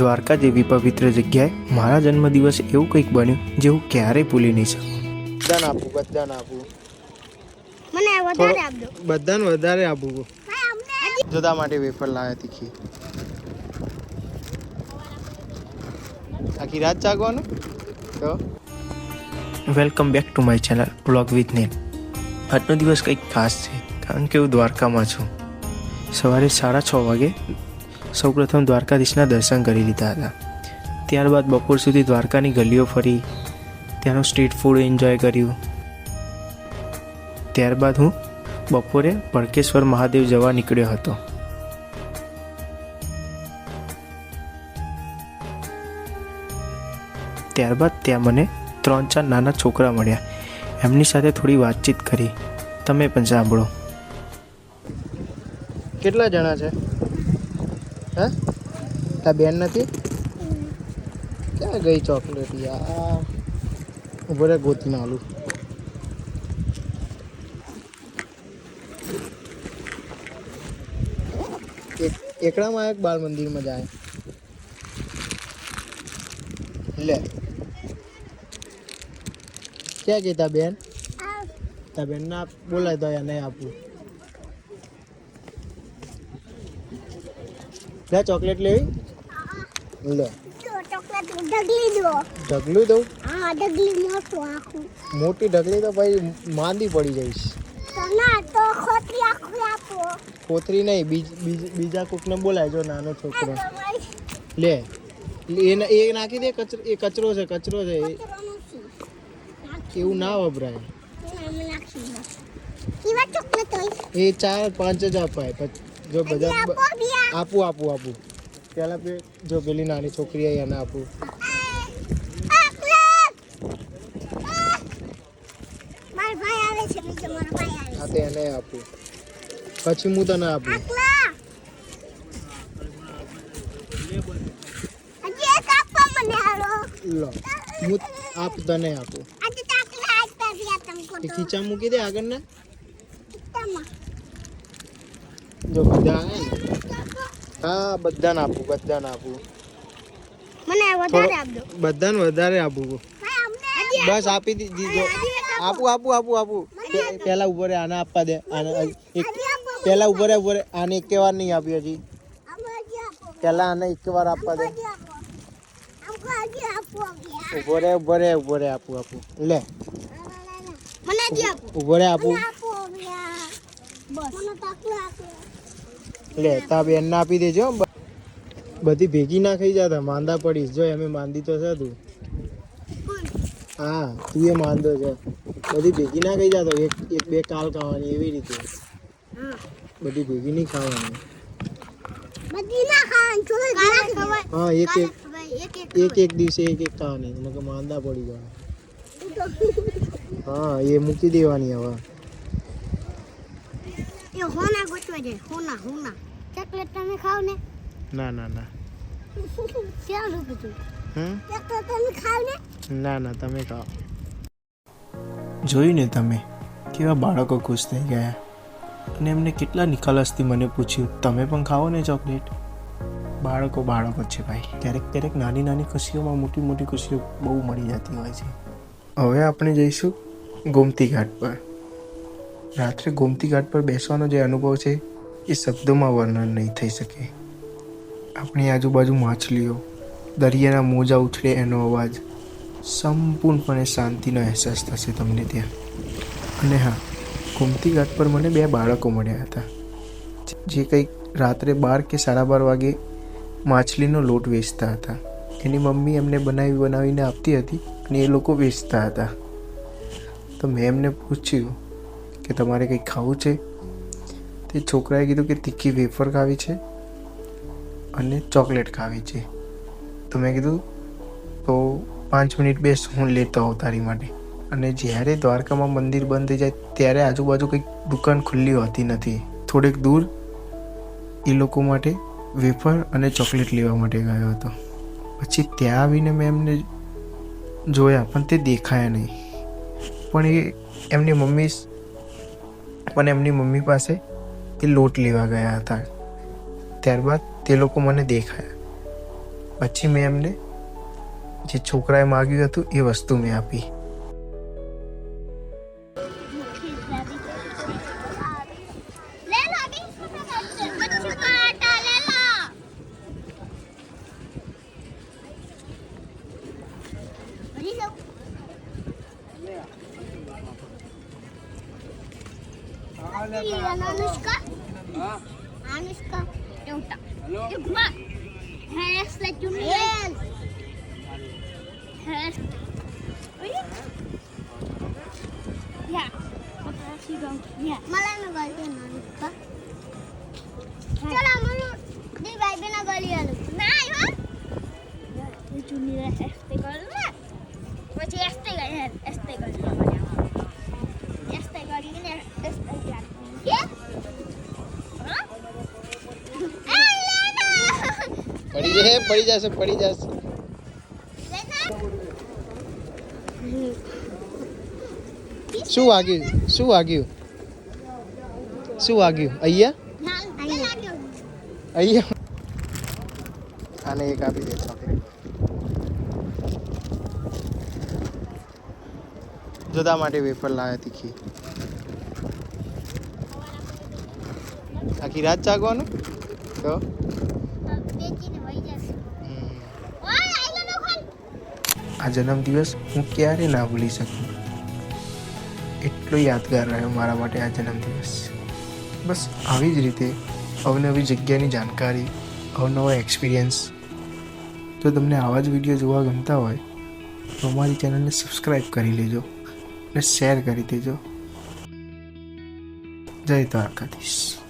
દ્વારકા જેવી પવિત્ર જગ્યાએ મારા જન્મદિવસ એવું કંઈક બન્યું જે હું ક્યારેય ભૂલી નહીં શકું. બધાને આપું બધાને આપું. મને વધારે આપજો. બધાને વધારે આપું. જોતા માટે વેફર લાવ્યા તીખી આખી રાત જાગવાનું તો? Welcome back to my channel blog with name આજનો દિવસ કંઈક ખાસ છે કારણ કે હું દ્વારકામાં છું. સવારે સાડા છ વાગે સૌપ્રથમ દ્વારકાધીશના દર્શન કરી લીધા હતા. ત્યારબાદ બપોર સુધી દ્વારકાની ગલીઓ ફરી, ત્યાંનું સ્ટ્રીટ ફૂડ એન્જોય કર્યું. ત્યારબાદ હું બપોરે ભડકેશ્વર મહાદેવ જવા નીકળ્યો હતો. ત્યારબાદ ત્યાં મને ત્રણ ચાર નાના છોકરા મળ્યા. એમની સાથે થોડી વાતચીત કરી. તમે પણ સાંભળો. કેટલા જણા છે? હે? તા બેન નથી? ક્યાં ગઈ ચોકલેટ યાર? ઊભો રે ગોતી એક, એકડામાં એક બાળ મંદિરમાં જાય. લે. ક્યાં ગઈ તા બેન? તા બેન ના બોલાય તો એને આપું. લે ચોકલેટ લેવી લે. ઢગલી દઉં. હા ઢગલી મોટું આખું. મોટી ઢગલી તો પછી માંદી પડી જઈશ. કોતરી નહીં બીજ કોકને બોલાય જો નાનો છોકરો. લે એ નાખી દે કચરો એ કચરો છે કચરો છે એવું ના વપરાય. એ ચાર પાંચ જ અપાય પછી જો હજી બધા આપો બ- બિયા આપું આપું આપું. પેલા પે જો પેલી નાની છોકરી આવી એને આપું. મારા ભાઈ આવે છે બીજો મારો ભાઈ આવે આ તો એને આપું. પછી હું તને આપું. આકલા હજી એક આપો મને હાલો. લો હું આપ તને આપું. આજે તાકલા આપતા રહ્યા તમકો એ તો ખીચા મૂકી દે આગળ ને તમા જો બધા હા બધાને આપું બધાને આપું. મને વધારે આપજો. બધાને વધારે આપું. બસ આપી દીધો આપું. આપું આપું આપું પહેલા પેલા ઉપર આને આપવા દે. આને એક હજી આપો. પેલા ઉપર ઉપર આને એક વાર નહીં આપી હજી. પેલા આને એક વાર આપવા દે. ઊભો રે ઊભો રે ઊભો રે આપું આપું. લે. ઊભો રે આપું. બસ મને તાકલા તા બેન ના આપી દેજો. બધી ભેગી ના ખાઈ જતા માંદા પડીશ. જો એમે માંદી તો છે તું. હા તું એ માંદો છે. બધી ભેગી ના ખાઈ જતો. એક એક બે કાલ ખાવાની એવી રીતે. બધી ભેગી નહીં ખાવાની. હા એક એક એક એક દિવસે એક એક ખાવાની. માંદા પડી જવા હા એ મૂકી દેવાની હવે. એ હોના ગોતવા જાય હોના હોના. ચોકલેટ તમે ખાવ ને. ના ના ના. ક્યાં રૂપી તું? હમ તમે ખાવ ને. ના ના તમે ખાઓ. જોયું ને તમે? કેવા બાળકો ખુશ થઈ ગયા. અને એમને કેટલા નિખાલસથી મને પૂછ્યું તમે પણ ખાઓ ને ચોકલેટ? બાળકો બાળકો છે ભાઈ. ક્યારેક ક્યારેક નાની નાની ખુશીઓમાં મોટી મોટી ખુશીઓ બહુ મળી જતી હોય છે. હવે આપણે જઈશું ગોમતી ઘાટ પર. રાત્રે ગોમતી ઘાટ પર બેસવાનો જે અનુભવ છે, એ શબ્દોમાં વર્ણન નહીં થઈ શકે. આપણી આજુબાજુ માછલીઓ, દરિયાના મોજા ઉછળે એનો અવાજ, સંપૂર્ણપણે શાંતિનો અહેસાસ થશે તમને ત્યાં. અને હા, ગોમતી ઘાટ પર મને બે બાળકો મળ્યા હતા. જે કંઈક રાત્રે બાર કે સાડા બાર વાગે માછલીનો લોટ વેચતા હતા. એની મમ્મી એમને બનાવી બનાવીને આપતી હતી અને એ લોકો વેચતા હતા. તો મેં એમને પૂછ્યું કે તમારે કંઈ ખાવું છે? તે છોકરાએ કીધું કે તીખી વેફર ખાવી છે અને ચોકલેટ ખાવી છે. તો મેં કીધું, તો પાંચ મિનિટ બેસ, હું લેતો આવું તારી માટે. અને જ્યારે દ્વારકામાં મંદિર બંધ થઈ જાય, ત્યારે આજુબાજુ કંઈક દુકાન ખુલ્લી હોતી નથી. થોડેક દૂર એ લોકો માટે વેફર અને ચોકલેટ લેવા માટે ગયો હતો. પછી ત્યાં આવીને મેં એમને જોયા, પણ તે દેખાયા નહીં. પણ એ એમની મમ્મી પણ એમની મમ્મી પાસે એ લોટ લેવા ગયા હતા. ત્યારબાદ તે લોકો મને દેખાયા. પછી મેં એમને જે છોકરાએ માગ્યું હતું એ વસ્તુ મેં આપી. Anushka? Huh? Anushka, don't talk. Hello? You come on. Hands like you need. Hands. Hands. Yeah. Yeah. Malana galti Anushka. Chala mulu di bhai bina gali alu. Na ayo. Junior has to go. પડી જશે પડી જશે પડી જશે. શું વાગ્યું? શું વાગ્યું? શું વાગ્યું? અહીંયા? અહીંયા. આને એક આપી દે જુદા માટે વેફર લાવ્યા તીખી. આખી રાત જાગવાનું? તો? આ જન્મદિવસ હું ક્યારે ના ભૂલી શકું? એટલો યાદગાર રહ્યો મારા માટે આ જન્મદિવસ. બસ આવી જ રીતે અવનવી જગ્યાની જાણકારી, અવનવો એક્સપિરિયન્સ જો તમને આવા જ વીડિયો જોવા ગમતા હોય, તો અમારી ચેનલને સબસ્ક્રાઈબ કરી લેજો અને શેર કરી દેજો. જય દ્વારકાધીશ.